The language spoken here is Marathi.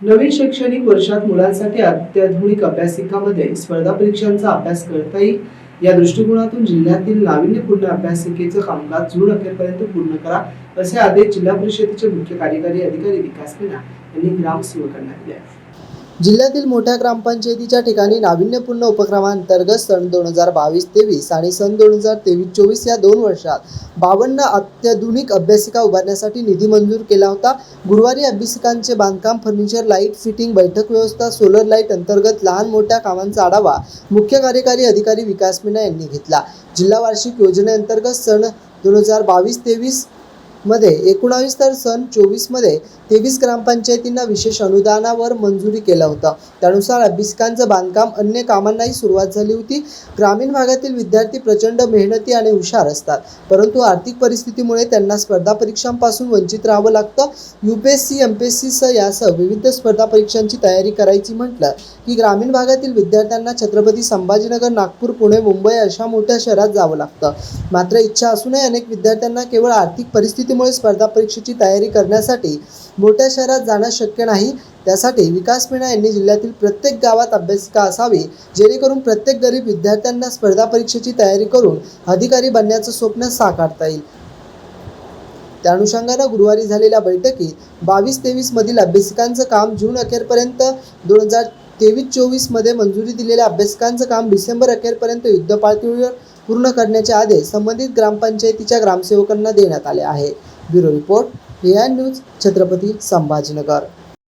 नवीन शैक्षणिक वर्षात मुलांसाठी अत्याधुनिक अभ्यासिकामध्ये स्पर्धा परीक्षांचा अभ्यास करता येईल. या दृष्टिकोनातून जिल्ह्यातील नाविन्यपूर्ण अभ्यासिकेचं कामकाज जून अखेरपर्यंत पूर्ण करा असे आदेश जिल्हा परिषदेचे मुख्य कार्यकारी अधिकारी विकास मीना यांनी ग्रामसेवकांना दिले जिल्ह्यातील मोठ्या ग्रामपंचायतीच्या ठिकाणी नाविन्यपूर्ण उपक्रमांतर्गत सन दोन हजार बावीस तेवीस आणि सन दोन हजार तेवीस चोवीस या दोन वर्षात बावन्न अत्याधुनिक अभ्यासिका उभारण्यासाठी निधी मंजूर केला होता. गुरुवारी अभ्यासिकांचे बांधकाम फर्निचर लाइट फिटिंग बैठक व्यवस्था सोलर लाइट अंतर्गत लहान मोठ्या कामांचा आढावा मुख्य कार्यकारी अधिकारी विकास मीना यांनी घेतला. जिल्हा वार्षिक योजनेअंतर्गत सन दोन हजार बावीस तेवीस मध्ये एकोणावीस तर सन चोवीसमध्ये तेवीस ग्रामपंचायतींना विशेष अनुदानावर मंजुरी केलं होतं. त्यानुसार अभ्यासिकांचं बांधकाम अन्य कामांनाही सुरुवात झाली होती. ग्रामीण भागातील विद्यार्थी प्रचंड मेहनती आणि हुशार असतात. परंतु आर्थिक परिस्थितीमुळे त्यांना स्पर्धा परीक्षांपासून वंचित राहावं लागतं. U P S C M P S C सह यासह विविध स्पर्धा परीक्षांची तयारी करायची म्हटलं की ग्रामीण भागातील विद्यार्थ्यांना छत्रपती संभाजीनगर नागपूर पुणे मुंबई अशा मोठ्या शहरात जावं लागतं. मात्र इच्छा असूनही अनेक विद्यार्थ्यांना केवळ आर्थिक परिस्थिती परिस्थितीमुळे स्पर्धा परीक्षेची तयारी करण्यासाठी मोठ्या शहरात जाणं शक्य नाही. त्यासाठी विकास मीणा यांनी जिल्ह्यातील प्रत्येक गावात अभ्यासिका असावी जेणेकरून प्रत्येक गरीब विद्यार्थ्यांना स्पर्धा परीक्षेची तयारी करून अधिकारी बनण्याचं स्वप्न साकारता येईल. त्या अनुषंगानं गुरुवारी झालेल्या बैठकीत बावीस तेवीस मधील अभ्यासिकांचं काम जून अखेरपर्यंत दोन हजार तेवीस चोवीसमध्ये मंजुरी दिलेल्या अभ्यासिकांचं काम डिसेंबर अखेरपर्यंत युद्धपातळीवर पूर्ण करण्याचे आदेश संबंधित ग्रामपंचायतीच्या ग्रामसेवकांना देण्यात आले आहे. Bureau report A news Chhatrapati Sambhajinagar.